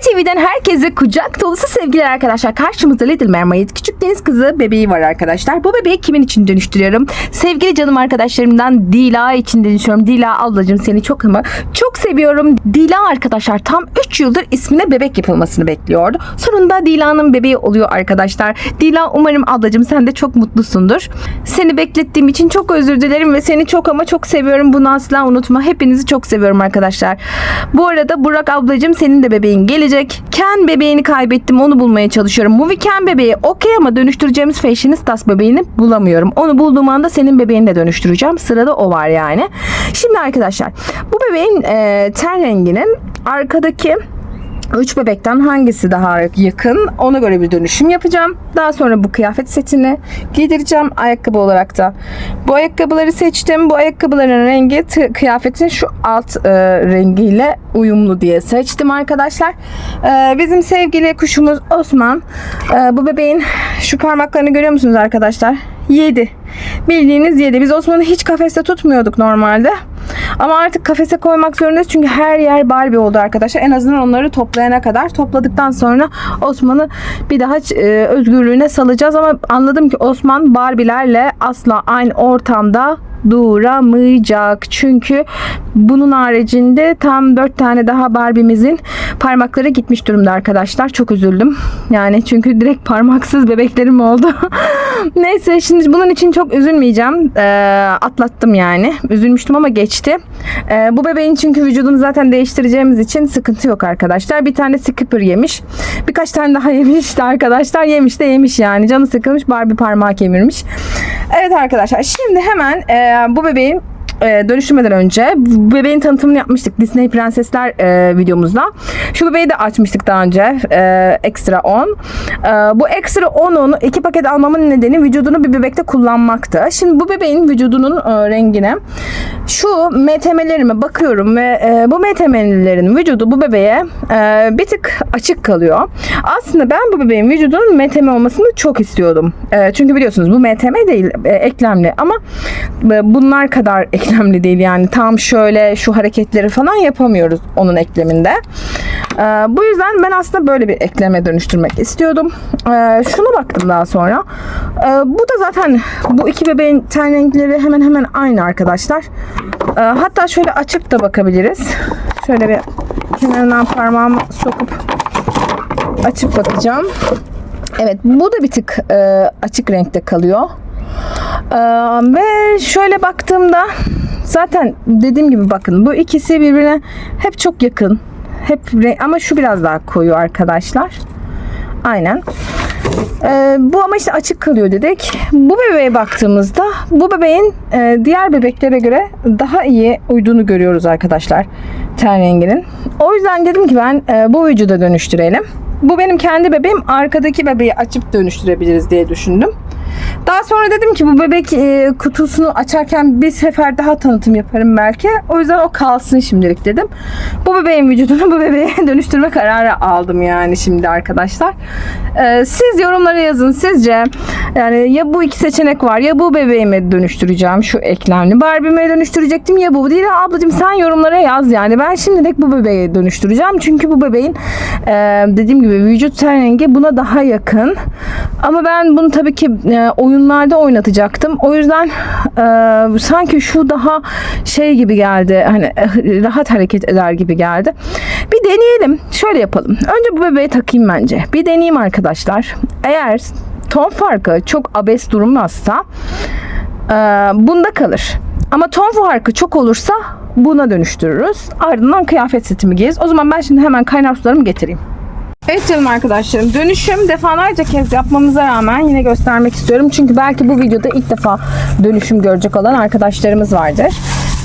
TV'den herkese kucak dolusu sevgiler arkadaşlar. Karşımızda Little Mermaid küçük deniz kızı bebeği var arkadaşlar. Bu bebeği kimin için dönüştürüyorum? Sevgili canım arkadaşlarımdan Dila için dönüştürüyorum. Dila ablacığım seni çok ama çok seviyorum. Dila arkadaşlar tam 3 yıldır ismine bebek yapılmasını bekliyordu. Sonunda Dila'nın bebeği oluyor arkadaşlar. Dila umarım ablacığım sen de çok mutlusundur. Seni beklettiğim için çok özür dilerim ve seni çok ama çok seviyorum. Bunu asla unutma. Hepinizi çok seviyorum arkadaşlar. Bu arada Burak ablacığım senin de bebeğin gelecek. Ken bebeğini kaybettim. Onu bulmaya çalışıyorum. Movie Ken bebeği okey ama dönüştüreceğimiz Fashionistas bebeğini bulamıyorum. Onu bulduğum anda senin bebeğini de dönüştüreceğim. Sırada o var yani. Şimdi arkadaşlar bu bebeğin e, ten renginin arkadaki Üç bebekten hangisi daha yakın ona göre bir dönüşüm yapacağım. Daha sonra bu kıyafet setini giydireceğim ayakkabı olarak da. Bu ayakkabıları seçtim. Bu ayakkabıların rengi kıyafetin şu alt e, rengiyle uyumlu diye seçtim arkadaşlar. E, bizim sevgili kuşumuz Osman. E, bu bebeğin şu parmaklarını görüyor musunuz arkadaşlar? 7. Bildiğiniz 7. Biz Osman'ı hiç kafeste tutmuyorduk normalde. Ama artık kafese koymak zorundayız çünkü her yer Barbie oldu arkadaşlar. En azından onları toplayana kadar. Topladıktan sonra Osman'ı bir daha e, özgürlüğüne salacağız. Ama anladım ki Osman Barbie'lerle asla aynı ortamda duramayacak. Çünkü bunun haricinde tam 4 tane daha Barbie'mizin parmakları gitmiş durumda arkadaşlar. Çok üzüldüm. Yani çünkü direkt parmaksız bebeklerim oldu. Neyse şimdi bunun için çok üzülmeyeceğim. Ee, atlattım yani. Üzülmüştüm ama geçti. Ee, bu bebeğin çünkü vücudunu zaten değiştireceğimiz için sıkıntı yok arkadaşlar. Bir tane skipper yemiş. Birkaç tane daha yemiş de arkadaşlar. Yemiş de yemiş yani. Canı sıkılmış Barbie parmağı kemirmiş. Evet arkadaşlar şimdi hemen e, bu bebeğin e, dönüştürmeden önce bebeğin tanıtımını yapmıştık Disney Prensesler e, videomuzda. Şu bebeği de açmıştık daha önce. E, ekstra 10. E, bu ekstra 10'un iki paket almamın nedeni vücudunu bir bebekte kullanmaktı. Şimdi bu bebeğin vücudunun e, rengine şu MTM'lerime bakıyorum ve e, bu MTM'lerin vücudu bu bebeğe e, bir tık açık kalıyor. Aslında ben bu bebeğin vücudunun MTM olmasını çok istiyordum. E, çünkü biliyorsunuz bu MTM değil e, eklemli ama e, bunlar kadar eklemli değil yani tam şöyle şu hareketleri falan yapamıyoruz onun ekleminde. E, bu yüzden ben aslında böyle bir ekleme dönüştürmek istiyordum. E, şuna baktım daha sonra. E, bu da zaten bu iki bebeğin ten renkleri hemen hemen aynı arkadaşlar. E, hatta şöyle açıp da bakabiliriz. Şöyle bir kenarından parmağımı sokup açıp bakacağım. Evet bu da bir tık e, açık renkte kalıyor. E, ve şöyle baktığımda zaten dediğim gibi bakın bu ikisi birbirine hep çok yakın. Hep ama şu biraz daha koyu arkadaşlar. Aynen. Ee, bu ama işte açık kalıyor dedik. Bu bebeğe baktığımızda bu bebeğin e, diğer bebeklere göre daha iyi uyduğunu görüyoruz arkadaşlar ten renginin. O yüzden dedim ki ben e, bu vücuda dönüştürelim. Bu benim kendi bebeğim. Arkadaki bebeği açıp dönüştürebiliriz diye düşündüm. Daha sonra dedim ki bu bebek e, kutusunu açarken bir sefer daha tanıtım yaparım belki. O yüzden o kalsın şimdilik dedim. Bu bebeğin vücudunu bu bebeğe dönüştürme kararı aldım yani şimdi arkadaşlar. E, siz yorumlara yazın sizce yani ya bu iki seçenek var ya bu bebeğime dönüştüreceğim şu eklemli. Barbie'me dönüştürecektim ya bu değil. Ablacığım sen yorumlara yaz yani. Ben şimdilik bu bebeğe dönüştüreceğim. Çünkü bu bebeğin e, dediğim gibi vücut ten rengi buna daha yakın. Ama ben bunu tabii ki e, oyunlarda oynatacaktım. O yüzden e, sanki şu daha şey gibi geldi. Hani e, rahat hareket eder gibi geldi. Bir deneyelim. Şöyle yapalım. Önce bu bebeği takayım bence. Bir deneyeyim arkadaşlar. Eğer ton farkı çok abes durmazsa e, bunda kalır. Ama ton farkı çok olursa buna dönüştürürüz. Ardından kıyafet setimi giyeriz. O zaman ben şimdi hemen kaynar sularımı getireyim. Evet canım arkadaşlarım dönüşüm defalarca kez yapmamıza rağmen yine göstermek istiyorum. Çünkü belki bu videoda ilk defa dönüşüm görecek olan arkadaşlarımız vardır.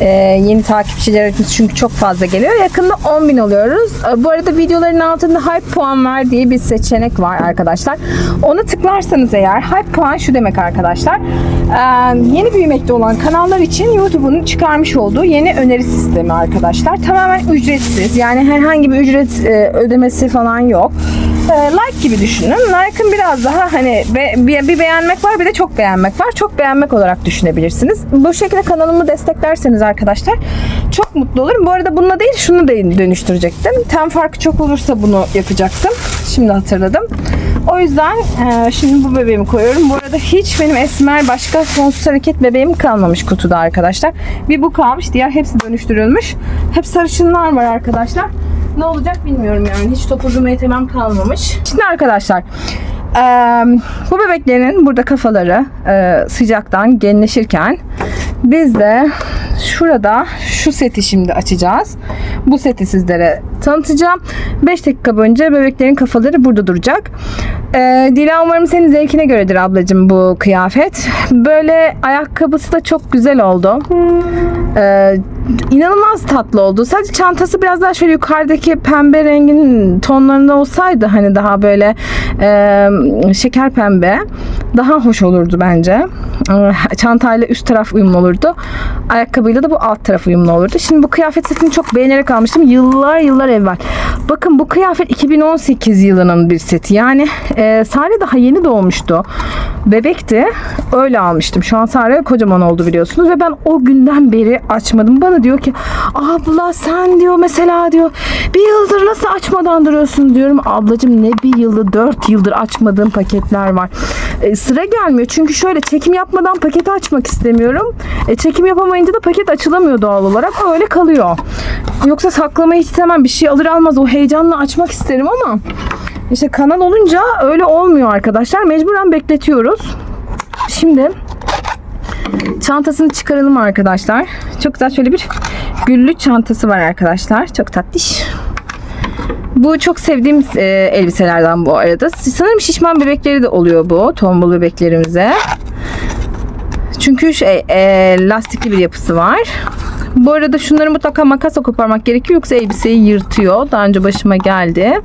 Ee, yeni takipçilerimiz çünkü çok fazla geliyor. Yakında 10 bin oluyoruz. Ee, bu arada videoların altında hype puan ver diye bir seçenek var arkadaşlar. Ona tıklarsanız eğer hype puan şu demek arkadaşlar. Ee, yeni büyümekte olan kanallar için YouTube'un çıkarmış olduğu yeni öneri sistemi arkadaşlar. Tamamen ücretsiz. Yani herhangi bir ücret e, ödemesi falan yok. E, like gibi düşünün. Like'ın biraz daha hani be- bir, bir beğenmek var bir de çok beğenmek var. Çok beğenmek olarak düşünebilirsiniz. Bu şekilde kanalımı desteklerseniz arkadaşlar çok mutlu olurum. Bu arada bununla değil şunu da dönüştürecektim. Ten farkı çok olursa bunu yapacaktım. Şimdi hatırladım. O yüzden e, şimdi bu bebeğimi koyuyorum. Bu arada hiç benim esmer başka sonsuz hareket bebeğim kalmamış kutuda arkadaşlar. Bir bu kalmış. Diğer hepsi dönüştürülmüş. Hep sarışınlar var arkadaşlar. Ne olacak bilmiyorum yani. Hiç topuzum etemem kalmamış. Şimdi arkadaşlar bu bebeklerin burada kafaları sıcaktan genleşirken biz de şurada şu seti şimdi açacağız. Bu seti sizlere tanıtacağım. 5 dakika boyunca bebeklerin kafaları burada duracak. Ee, Dila umarım senin zevkine göredir ablacığım bu kıyafet. Böyle ayakkabısı da çok güzel oldu. Ee, inanılmaz tatlı oldu. Sadece çantası biraz daha şöyle yukarıdaki pembe rengin tonlarında olsaydı hani daha böyle e, şeker pembe daha hoş olurdu bence. Çantayla üst taraf uyumlu olurdu. Ayakkabıyla da bu alt taraf uyumlu olurdu. Şimdi bu kıyafet setini çok beğenerek almıştım. Yıllar yıllar evvel. Bakın bu kıyafet 2018 yılının bir seti. Yani e, Sare daha yeni doğmuştu. Bebekti. Öyle almıştım. Şu an Sare kocaman oldu biliyorsunuz. Ve ben o günden beri açmadım. Bana diyor ki abla sen diyor mesela diyor bir yıldır nasıl açmadan duruyorsun diyorum. Ablacım ne bir yıldır dört yıldır açmadığım paketler var. E, sıra gelmiyor. Çünkü şöyle çekim yapmadan paketi açmak istemiyorum. E, çekim yapamayınca da paket açılamıyor doğal olarak. Öyle kalıyor. Yoksa saklamayı hiç sevmem. Bir şey alır almaz o heyecanla açmak isterim ama işte kanal olunca öyle olmuyor arkadaşlar. Mecburen bekletiyoruz. Şimdi çantasını çıkaralım arkadaşlar. Çok güzel şöyle bir güllü çantası var arkadaşlar. Çok tatlış. Bu çok sevdiğim e, elbiselerden bu arada. Sanırım şişman bebekleri de oluyor bu. Tombul bebeklerimize. Çünkü şey, e, lastikli bir yapısı var. Bu arada şunları mutlaka makasla koparmak gerekiyor yoksa elbiseyi yırtıyor. Daha önce başıma geldi.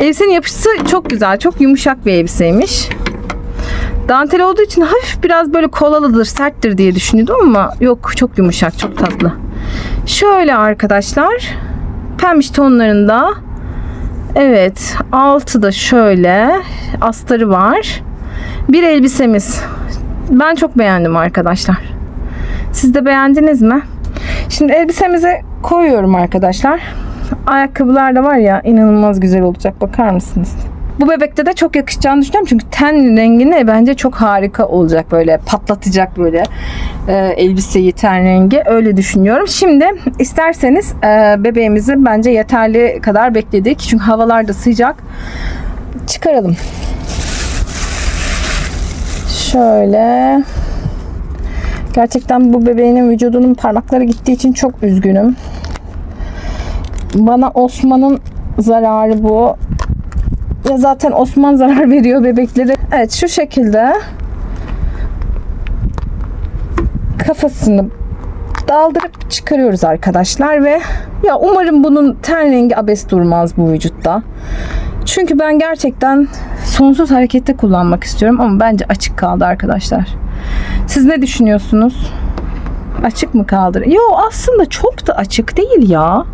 Elbisenin yapısı çok güzel. Çok yumuşak bir elbiseymiş. Dantel olduğu için hafif biraz böyle kolalıdır, serttir diye düşünüyordum ama yok çok yumuşak, çok tatlı. Şöyle arkadaşlar. Pembiş tonlarında. Evet. Altı da şöyle. Astarı var. Bir elbisemiz. Ben çok beğendim arkadaşlar. Siz de beğendiniz mi? Şimdi elbisemize koyuyorum arkadaşlar. Ayakkabılar da var ya inanılmaz güzel olacak. Bakar mısınız? Bu bebekte de çok yakışacağını düşünüyorum. Çünkü ten rengine bence çok harika olacak. Böyle patlatacak böyle e, elbiseyi ten rengi. Öyle düşünüyorum. Şimdi isterseniz e, bebeğimizi bence yeterli kadar bekledik. Çünkü havalar da sıcak. Çıkaralım. Şöyle. Gerçekten bu bebeğinin vücudunun parmakları gittiği için çok üzgünüm. Bana Osman'ın zararı bu. Ya zaten Osman zarar veriyor bebeklere. Evet şu şekilde kafasını daldırıp çıkarıyoruz arkadaşlar ve ya umarım bunun ten rengi abes durmaz bu vücutta. Çünkü ben gerçekten sonsuz harekette kullanmak istiyorum ama bence açık kaldı arkadaşlar. Siz ne düşünüyorsunuz? Açık mı kaldı? Yo aslında çok da açık değil ya.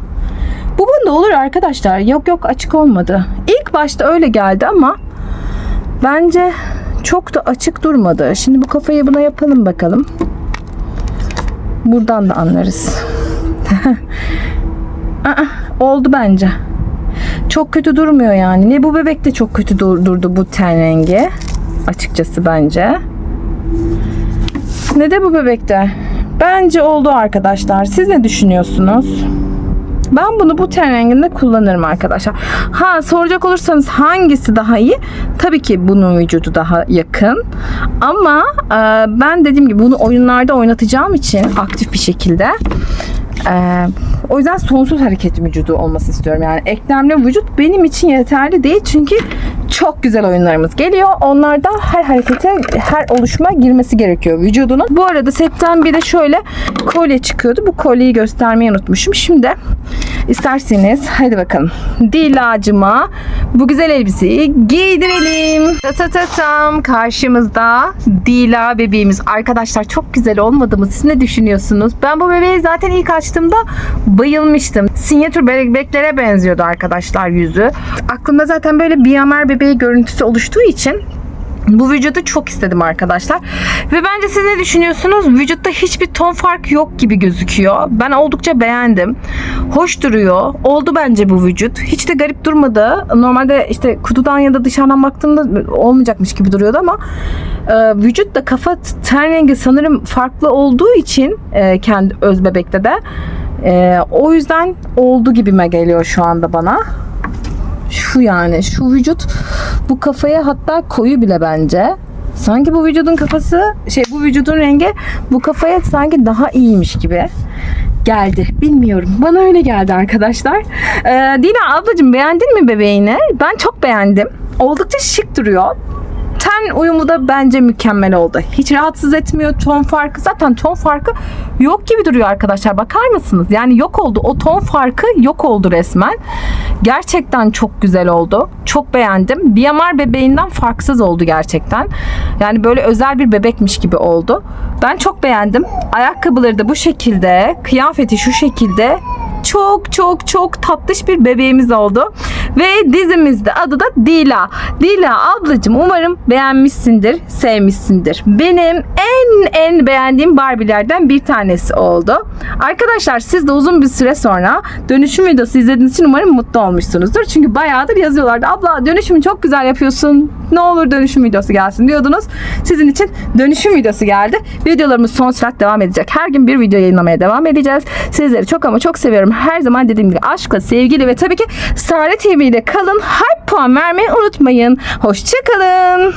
Bu bunda olur arkadaşlar. Yok yok açık olmadı. İlk başta öyle geldi ama bence çok da açık durmadı. Şimdi bu kafayı buna yapalım bakalım. Buradan da anlarız. Aa, oldu bence. Çok kötü durmuyor yani. Ne bu bebek de çok kötü dur- durdu bu ten rengi. Açıkçası bence. Ne de bu bebekte. Bence oldu arkadaşlar. Siz ne düşünüyorsunuz? Ben bunu bu ten renginde kullanırım arkadaşlar. Ha soracak olursanız hangisi daha iyi? Tabii ki bunun vücudu daha yakın. Ama e, ben dediğim gibi bunu oyunlarda oynatacağım için aktif bir şekilde e, o yüzden sonsuz hareket vücudu olması istiyorum. Yani eklemli vücut benim için yeterli değil. Çünkü çok güzel oyunlarımız geliyor. Onlarda her harekete, her oluşuma girmesi gerekiyor vücudunun. Bu arada setten bir de şöyle kolye çıkıyordu. Bu kolyeyi göstermeyi unutmuşum. Şimdi isterseniz hadi bakalım. Dilacıma bu güzel elbiseyi giydirelim. Ta ta ta tam karşımızda Dila bebeğimiz. Arkadaşlar çok güzel olmadı mı? Siz ne düşünüyorsunuz? Ben bu bebeği zaten ilk açtığımda bayılmıştım. Sinyatür bebeklere benziyordu arkadaşlar yüzü. Aklımda zaten böyle BMR bebeği görüntüsü oluştuğu için bu vücudu çok istedim arkadaşlar. Ve bence siz ne düşünüyorsunuz? Vücutta hiçbir ton fark yok gibi gözüküyor. Ben oldukça beğendim. Hoş duruyor. Oldu bence bu vücut. Hiç de garip durmadı. Normalde işte kutudan ya da dışarıdan baktığımda olmayacakmış gibi duruyordu ama e, vücut da kafa ten rengi sanırım farklı olduğu için e, kendi öz bebekte de e, o yüzden oldu gibime geliyor şu anda bana şu yani şu vücut bu kafaya hatta koyu bile bence. Sanki bu vücudun kafası şey bu vücudun rengi bu kafaya sanki daha iyiymiş gibi geldi. Bilmiyorum. Bana öyle geldi arkadaşlar. Ee, Dina ablacığım beğendin mi bebeğini? Ben çok beğendim. Oldukça şık duruyor. Ten uyumu da bence mükemmel oldu. Hiç rahatsız etmiyor ton farkı. Zaten ton farkı yok gibi duruyor arkadaşlar. Bakar mısınız? Yani yok oldu. O ton farkı yok oldu resmen. Gerçekten çok güzel oldu. Çok beğendim. BMR bebeğinden farksız oldu gerçekten. Yani böyle özel bir bebekmiş gibi oldu. Ben çok beğendim. Ayakkabıları da bu şekilde, kıyafeti şu şekilde çok çok çok tatlış bir bebeğimiz oldu. Ve dizimizde adı da Dila. Dila ablacığım umarım beğenmişsindir, sevmişsindir. Benim en en beğendiğim Barbie'lerden bir tanesi oldu. Arkadaşlar siz de uzun bir süre sonra dönüşüm videosu izlediğiniz için umarım mutlu olmuşsunuzdur. Çünkü bayağıdır yazıyorlardı. Abla dönüşümü çok güzel yapıyorsun. Ne olur dönüşüm videosu gelsin diyordunuz. Sizin için dönüşüm videosu geldi. Videolarımız son sürat devam edecek. Her gün bir video yayınlamaya devam edeceğiz. Sizleri çok ama çok seviyorum. Her zaman dediğim gibi aşkla, sevgiyle ve tabii ki Sare TV ile kalın. Hype puan vermeyi unutmayın. Hoşçakalın.